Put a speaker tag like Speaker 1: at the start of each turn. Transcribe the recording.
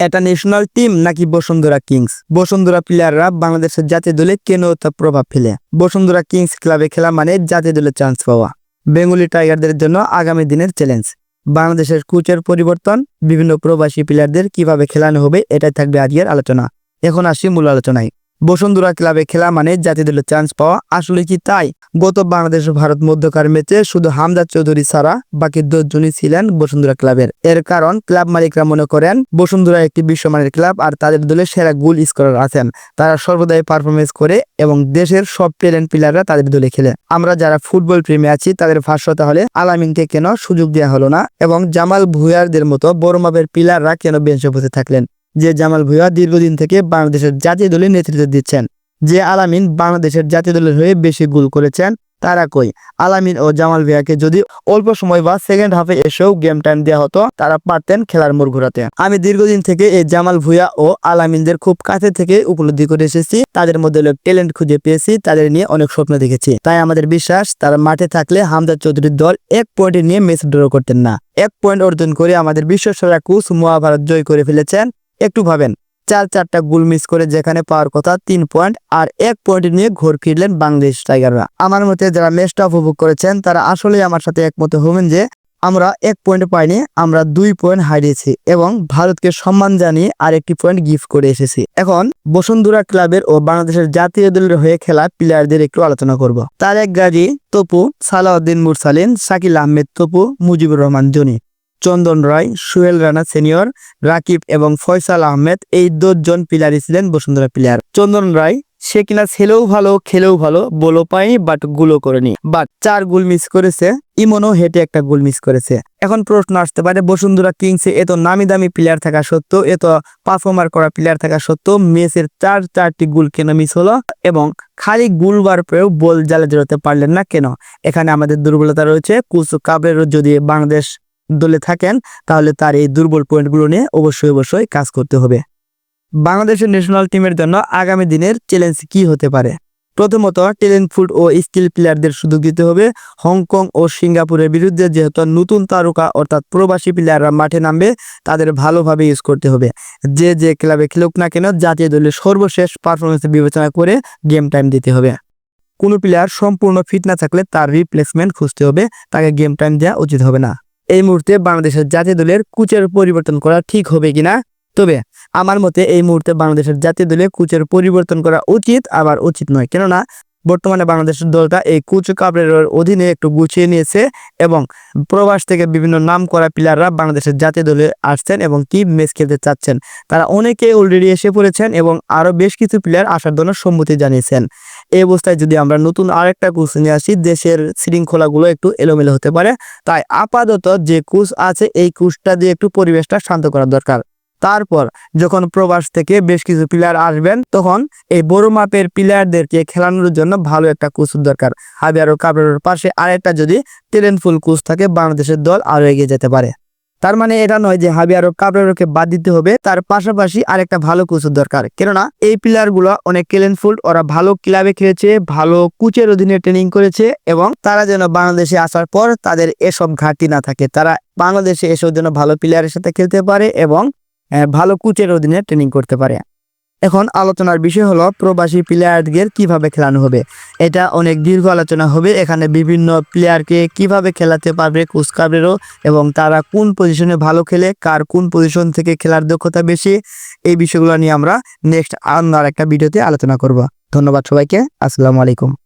Speaker 1: এটা national team নাকি Bashundhara Kings Bashundhara প্লেয়াররা বাংলাদেশের জাতীয় দলে কেন তা প্রভাব ফেলে? বসুন্ধরা কিংস ক্লাবে খেলা মানে জাতীয় দলে চান্স পাওয়া। বেঙ্গলি টাইগারদের জন্য আগামী দিনের চ্যালেঞ্জ বাংলাদেশের কোচের পরিবর্তন, বিভিন্ন প্রবাসী প্লেয়ারদের কীভাবে খেলানো হবে, এটাই থাকবে আজকের আলোচনা। এখন আসি মূল আলোচনায়। বসুন্ধরা ক্লাবে খেলা মানে জাতীয় দলের চান্স পাওয়া আসলে কি তাই? গত বাংলাদেশ ভারত মধ্যকার ম্যাচে শুধু হামদা চৌধুরী ছাড়া বাকি দশজনই ছিলেন বসুন্ধরা ক্লাবের। এর কারণ ক্লাব মালিকরা মনে করেন, বসুন্ধরা একটি বিশ্বমানের ক্লাব আর তাদের দলে সেরা গোল স্কোরার আছেন। তারা সর্বদাই পারফরমেন্স করে এবং দেশের সব ট্যালেন্ট প্লেয়াররা তাদের দলে খেলে। আমরা যারা ফুটবল প্রেমী আছি, তাদের ভাষ্য তাহলে আলামিনকে কেন সুযোগ দেওয়া হলো না? এবং জামাল ভুয়ারদের মতো বড় মাপের প্লেয়াররা কেন বেঞ্চে বসে থাকলেন? যে জামাল ভুয়া দীর্ঘদিন থেকে বাংলাদেশের জাতীয় দলের নেতৃত্ব দিচ্ছেন। যে আলামিন বাংলাদেশের জাতীয় দলের হয়ে বেশি গোল করেছেন, তারা কই? আলামিন ও জামাল ভিয়াকে যদি অল্প সময় বা সেকেন্ড হাফে এসেও গেম টাইম দেওয়া হতো, তারা পারতেন খেলার মোড় ঘোরাতে। আমি দীর্ঘদিন থেকে এই জামাল ভুয়া ও আলামিনদের খুব কাছে থেকে উপলব্ধি করে এসেছি। তাদের মধ্যে লোক ট্যালেন্ট খুঁজে পেয়েছি, তাদের নিয়ে অনেক স্বপ্ন দেখেছি। তাই আমাদের বিশ্বাস, তারা মাঠে থাকলে হামদা চৌধুরীর দল এক পয়েন্টে নিয়ে ম্যাচ ড্র করতেন না। এক পয়েন্ট অর্জন করে আমাদের বিশ্বসেরা কোচ মহাভারত জয় করে ফেলেছেন। একটু ভাবেন। চার চারটা গোল মিস করে যেখানে পাওয়ার কথা তিন পয়েন্ট আর এক পয়েন্ট নিয়ে ঘোর ফিরলেন বাংলাদেশ টাইগাররা। আমার মতে যারা ম্যাচটা উপভোগ করেছেন, তারা আসলে আমার সাথে একমত হবেন যে, আমরা এক পয়েন্ট পাইনি, আমরা দুই পয়েন্ট হারিয়েছি এবং ভারতকে সম্মান জানিয়ে আর একটি পয়েন্ট গিফট করে এসেছি। এখন বসুন্ধরা ক্লাবের ও বাংলাদেশের জাতীয় দলের হয়ে খেলা প্লেয়ারদের একটু আলোচনা করব। তারেক গাজী, তপু, সালাউদ্দিন মুরসালিন, শাকিল আহমেদ, তপু, মুজিবুর রহমান জনি চন্দন রায়, সুহেল রানা সিনিয়র, রাকিব এবং ফয়সাল আহমেদ এই দশজন প্লেয়ারই ছিলেন বসুন্ধরা প্লেয়ার চন্দন রায়, সে কিনা ছেলেও ভালো, খেলেও ভালো বলো পায়নি বাটগুলো করেনি। বাট চার গোল মিস করেছে, ইমনও হেঁটে একটা গোল মিস করেছে। এখন প্রশ্ন আসতে পারে, বসুন্ধরা কিংসে এত নামি দামি প্লেয়ার থাকা সত্ত্বেও, এত পারফর্মার করা প্লেয়ার থাকা সত্ত্বেও, মেসের চার চারটি গোল কেন মিস হলো? এবং খালি গোলবার পরেও বল জালে জড়াতে পারলেন না কেন? এখানে আমাদের দুর্বলতা রয়েছে কুসু কাবরেরও যদি বাংলাদেশ দলে থাকেন, তাহলে তার এই দুর্বল পয়েন্টগুলো নিয়ে অবশ্যই অবশ্যই কাজ করতে হবে। বাংলাদেশের ন্যাশনাল টিমের জন্য আগামী দিনের চ্যালেঞ্জ কি হতে পারে? প্রথমত ট্যালেন্টফুল ও স্কিল প্লেয়ারদের সুযোগ দিতে হবে। হংকং ও সিঙ্গাপুরের বিরুদ্ধে যেহেতু নতুন তারকা অর্থাৎ প্রবাসী প্লেয়াররা মাঠে নামবে, তাদের ভালোভাবে ইউজ করতে হবে। যে যে ক্লাবে খেলুক না কেন, জাতীয় দলের সর্বশেষ পারফরমেন্স বিবেচনা করে গেম টাইম দিতে হবে। কোনো প্লেয়ার সম্পূর্ণ ফিট না থাকলে তার রিপ্লেসমেন্ট খুঁজতে হবে, তাকে গেম টাইম দেওয়া উচিত হবে না। এই মুহূর্তে বাংলাদেশের জাতীয় দলের কোচের পরিবর্তন করা ঠিক হবে কিনা? তবে আমার মতে এই মুহূর্তে বাংলাদেশের জাতীয় দলে কোচের পরিবর্তন করা উচিত, আবার উচিত নয়। কেননা, বর্তমানে বাংলাদেশের দলটা এই কুচ কাবরের অধীনে একটু গুছিয়ে নিয়েছে এবং প্রবাস থেকে বিভিন্ন নাম করা প্লেয়াররা বাংলাদেশের জাতীয় দলে আসছেন এবং কি ম্যাচ খেলতে চাচ্ছেন। তারা অনেকে অলরেডি এসে পড়েছেন এবং আরও বেশ কিছু প্লেয়ার আসার জন্য সম্মতি জানিয়েছেন। এই অবস্থায় যদি আমরা নতুন আরেকটা কোচ নিয়ে আসি, দেশের শৃঙ্খলাগুলো একটু এলোমেলো হতে পারে। তাই আপাতত যে কোচ আছে, এই কোচটা দিয়ে একটু পরিবেশটা শান্ত করা দরকার। তারপর যখন প্রবাস থেকে বেশ কিছু প্লেয়ার আসবেন, তখন এই বড় মাপের প্লেয়ারদেরকে খেলানোর জন্য ভালো একটা কোচ দরকার। হাবিয়ার কাবরের পাশে আরেকটা যদি ট্যালেন্টফুল কোচ থাকে, বাংলাদেশের দল আরও এগিয়ে যেতে পারে। তার মানে এটা নয় যে হাবিয়ারও কাবরারোকে বাদ দিতে হবে। তার পাশাপাশি আরেকটা ভালো কোচের দরকার। কেননা এই প্লেয়ারগুলো অনেক ট্যালেন্টফুল ওরা ভালো ক্লাবে খেলেছে, ভালো কোচের অধীনে ট্রেনিং করেছে এবং তারা যেন বাংলাদেশে আসার পর তাদের এসব ঘাটতি না থাকে। তারা বাংলাদেশে এসব যেন ভালো প্লেয়ারের সাথে খেলতে পারে এবং ভালো কোচের অধীনে ট্রেনিং করতে পারে। এখন আলোচনার বিষয় হলো প্রবাসী প্লেয়ারদের কীভাবে খেলানো হবে। এটা অনেক দীর্ঘ আলোচনা হবে। এখানে বিভিন্ন প্লেয়ারকে কীভাবে খেলাতে পারবে কোচ এবং তারা কোন পজিশনে ভালো খেলে, কার কোন পজিশন থেকে খেলার দক্ষতা বেশি, এই বিষয়গুলো নিয়ে আমরা নেক্সট আর একটা ভিডিওতে আলোচনা করব। ধন্যবাদ সবাইকে। আসসালামু আলাইকুম।